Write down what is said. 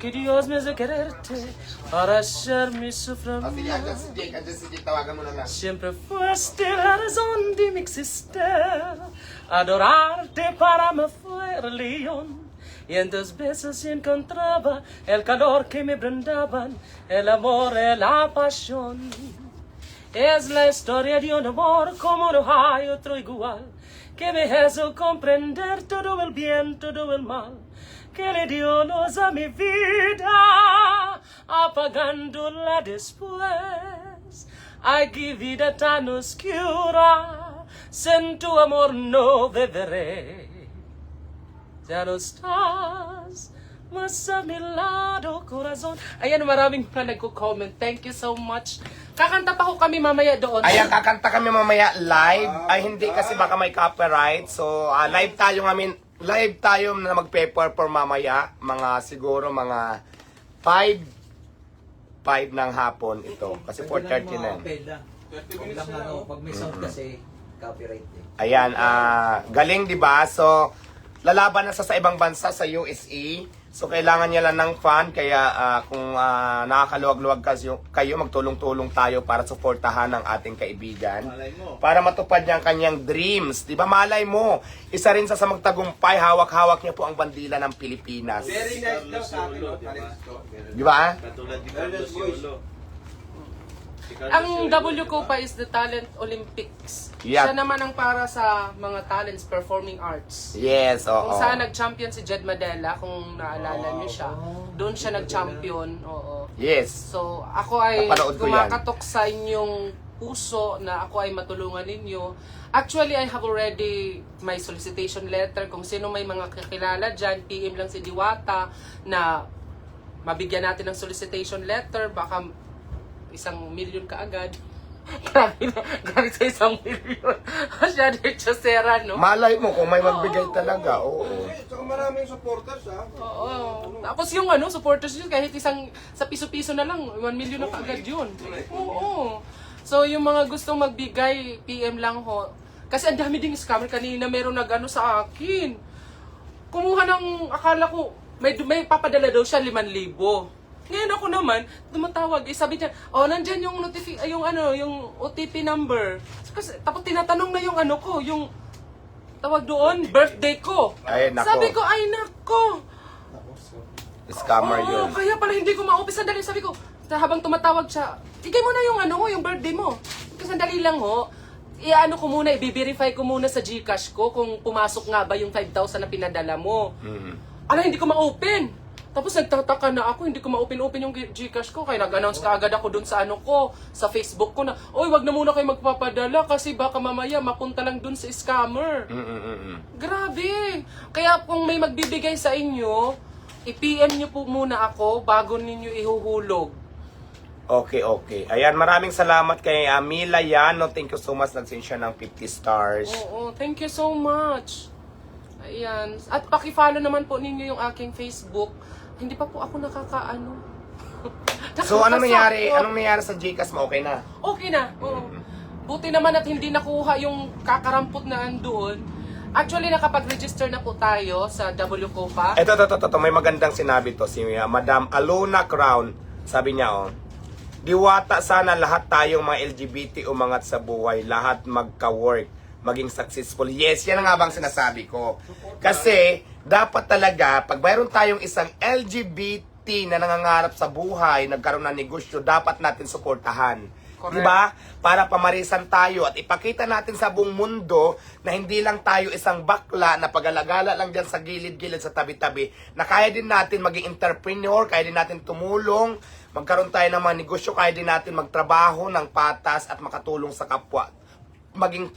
Que Dios me hace quererte para hacer mi lang. Siempre fuiste la razón de mi existir. Adorarte para mí fue religión. Y en tus besos encontraba el calor que me brindaban, el amor y la pasión. Es la historia de un amor como no hay otro igual, que me hizo comprender todo el bien, todo el mal, que le dio luz a mi vida, apagándola después. Ay, qué vida tan oscura, sin tu amor no beberé. Ya no estás mas a mi lado, corazon. Ayan, maraming mga nagko-comment. Thank you so much. Kakanta pa ko kami mamaya doon. Ayan, kakanta kami mamaya live. Ay, hindi kasi baka may copyright. So, ah, live tayo ngamin. Live tayo na magpe-perform mamaya. Mga siguro mga 5 5 ng hapon ito. Kasi 4.30 na. lang. Huwag lang ano, pag may sound kasi, copyright eh. Ayan, ah galing 'di ba? So lalaban na sa sa ibang bansa sa USE. So kailangan niya lang ng fan kaya ah, kung ah, nakakaluwag-luwag kayo, kayo magtulong-tulong tayo para suportahan ang ating kaibigan. Malay mo. Para matupad niya ang kanyang dreams. 'Di ba? Malay mo, isa rin sa sa magtagumpay, hawak-hawak niya po ang bandila ng Pilipinas. Very nice daw sa akin? Di ba? Katulad ni Carlos Yolo. Ang W Copa is the Talent Olympics. Yeah. Siya naman ang para sa mga talents performing arts. Yes, oo. Kung saan nag-champion si Jed Madela, kung naalala niyo siya, doon siya nag-champion. Oo. Yes. So, ako ay Napanood ko yan. kumakatok sa inyong puso na ako ay matulungan ninyo. Actually, I have already my solicitation letter. Kung sino may mga kakilala dyan, PM lang si Diwata na mabigyan natin ng solicitation letter. Baka isang milyon ka agad. grabe na, grabe sa isang milyon. Masyado yung chasera, no? Malay mo kung may magbigay talaga. Oo. Saka maraming supporters ha. Oo. Tapos yung ano, supporters nyo, kahit isang sa piso-piso na lang, 1 million na kaagad yun. Oo. So yung mga gustong magbigay, PM lang ho. Kasi ang dami ding scammer kanina, meron nag-ano sa akin. Kumuha ng, akala ko, may, may papadala daw siya 5,000. Ngayon ako naman, tumatawag, eh, sabi niya, oh, nandyan yung notifi- ay, yung ano, yung OTP number. Kasi, tapos tinatanong na yung ano ko, yung tawag doon, birthday ko. Ay, nako. Sabi ko, ay nako. Scammer Oo, yun. kaya pala hindi ko ma-open. Sandali, sabi ko, ta- habang tumatawag siya, igay mo na yung ano mo, yung birthday mo. Kasi sandali lang ho, i-ano ko muna, i-verify ko muna sa Gcash ko kung pumasok nga ba yung 5,000 na pinadala mo. Mhm. Ala, hindi ko ma-open. Tapos nagtataka na ako, hindi ko ma-open-open yung Gcash ko. Kaya nag-announce ka agad ako dun sa ano ko, sa Facebook ko na, Oy, wag na muna kayo magpapadala kasi baka mamaya mapunta lang dun sa scammer. Mm-mm-mm. Grabe! Kaya kung may magbibigay sa inyo, i-PM nyo po muna ako bago ninyo ihuhulog. Okay, okay. Ayan, maraming salamat kay uh, Mila Yano. Thank you so much. Nagsend siya ng 50 stars. Oo, thank you so much. Ayan. At paki-follow naman po ninyo yung aking Facebook. Hindi pa po ako nakakaano. So, ano nangyari? Anong nangyari sa Gcash mo? Okay na? Okay na. Oo. Buti naman at hindi nakuha yung kakarampot na andoon. Actually, nakapag-register na po tayo sa WCOPA. Ito, ito, ito, ito. May magandang sinabi to. Si uh, Madam Alona Crown. Sabi niya, oh. Diwata sana lahat tayong mga LGBT umangat sa buhay. Lahat magka-work. Maging successful. Yes, yan ang nga bang sinasabi ko. Kasi, dapat talaga, pag mayroon tayong isang LGBT na nangangarap sa buhay, nagkaroon ng negosyo, dapat natin suportahan. Correct. Di ba? Para pamarisan tayo at ipakita natin sa buong mundo na hindi lang tayo isang bakla na pagalagala lang dyan sa gilid-gilid sa tabi-tabi, na kaya din natin maging entrepreneur, kaya din natin tumulong, magkaroon tayo ng mga negosyo, kaya din natin magtrabaho ng patas at makatulong sa kapwa. Maging